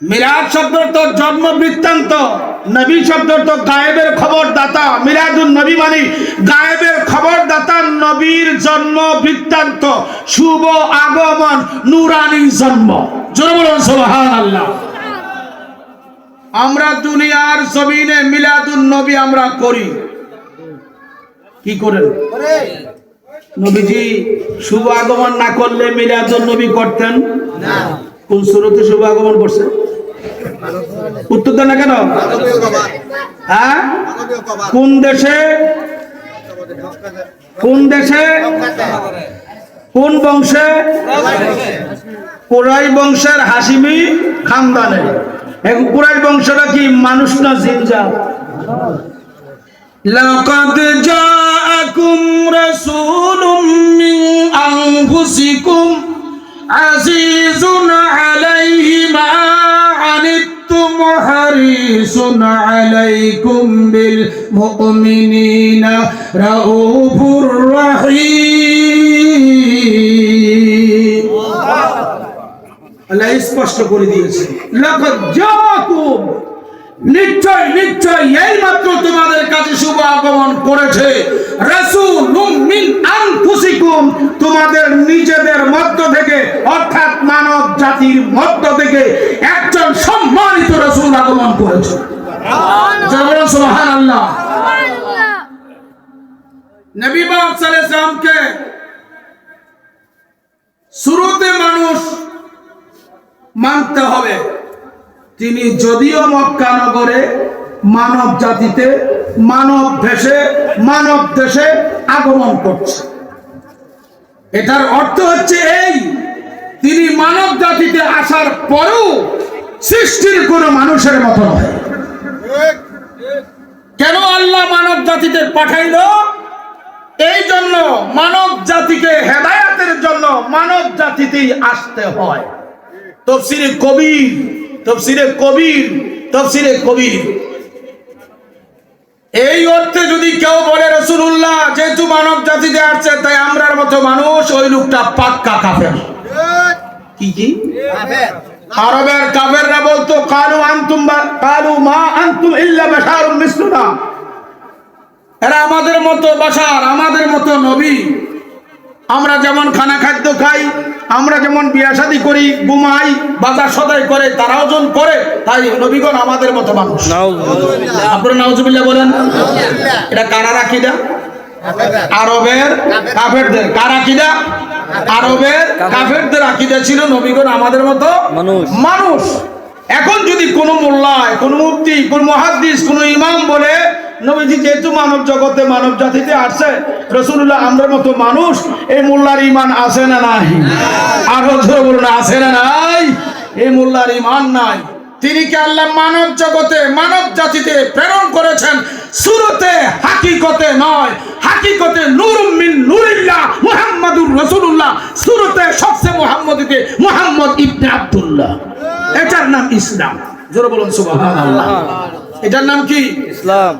মিরাজ শব্দ তো জন্ম বৃত্তান্ত নবী শব্দ তো গায়েবের খবর দাতা মিরাজুন নবী মানে গায়েবের খবর দাতা নবীর জন্ম বৃত্তান্ত শুভ আগমন নুরানি জন্ম। জোরে বলুন সুবহান আল্লাহ আমরা দুনিয়ার জমিনে মিলাদুন নবী আমরা করি। কি করেন? নবীজি শুভ আগমন না করলে মিলাদুন নবী করতেন? না। কোন সুরতে শুভ আগমন করছে? উত্তর দেন না কেন হ্যাঁ কোন দেশে কোন দেশে কোন বংশে কোরাই বংশের হাসিমি খানদানে এখন কোরাই বংশটা কি মানুষ না জিনজা لقد جاءكم رسول من أنفسكم عزيز عليه ما عنتم حريص عليكم بالمؤمنين رؤوف رحيم আল্লাহ স্পষ্ট করে দিয়েছে লাকাদ জাআকুম নিশ্চয় নিশ্চয় এই মাত্র তোমাদের কাছে শুভ আগমন করেছে রাসূলুম মিন আনফুসিকুম তোমাদের নিজেদের মধ্য থেকে অর্থাৎ মানব জাতির মধ্য থেকে একজন সম্মানিত রাসূল আগমন করেছে। শুরুতে মানুষ মানতে হবে। তিনি যদিও মক্কা নগরে মানব জাতিতে, মানব ভেসে মানব দেশে আগমন করছে। এটার অর্থ হচ্ছে এই তিনি মানব জাতিতে আসার পরেও সৃষ্টির কোনো মানুষের মতো নয়। কেন আল্লাহ মানব জাতিতে পাঠাইল? এই জন্য মানব জাতিকে হেদায়াতের জন্য মানব জাতিতেই আসতে হয়। তফসিরে কবির তফসিরে কবির তফসিরে কবির। এই অর্থে যদি কেউ বলে রসুল্লাহ যেহেতু মানব জাতিতে আসছে, তাই আমরার মতো মানুষ, ওই লোকটা পাক্কা কাফের। কি কি? আরবের কাফেররা বলতো কালু আনতুম কালু মা আনতুম ইল্লা বাশারুম মিসলুনা। এরা আমাদের মতো বাসার আমাদের মতো নবী। আমরা যেমন খানা খাদ্য খাই আমরা যেমন বিয়া শাদি করি ঘুমাই বাজার সদাই করে তারাও জন করে তাই নবীগণ আমাদের মতো মানুষ। আপনারা নাউজুবিল্লাহ বলেন। এটা কারা রাখিদা আরবের কাফেরদের কারা কিদা আরবের কাফেরদের আকিদা ছিল নবীগণ আমাদের মতো মানুষ। মানুষ। এখন যদি কোনো মোল্লায় কোন মুফতি কোন মহাদ্দিস কোন ইমাম বলে নবীজি যেহেতু মানব জগতে মানব জাতিতে আসছে রসুল্লাহ আমরা মতো মানুষ এই মোল্লার ইমান আছে না নাই? আরও বলুন আছে না নাই? এই মোল্লার ইমান নাই। তিনি কে আল্লাহ মানব জগতে মানব জাতিতে প্রেরণ করেছেন? সুরতে হাকিকতে নয়। হাকিকতে নূরুম মিন মুহাম্মদ ইবনে আব্দুল্লাহ। এটার নাম ইসলাম। জোরে বলুন সুবহানাল্লাহ। এটার নাম কি? ইসলাম।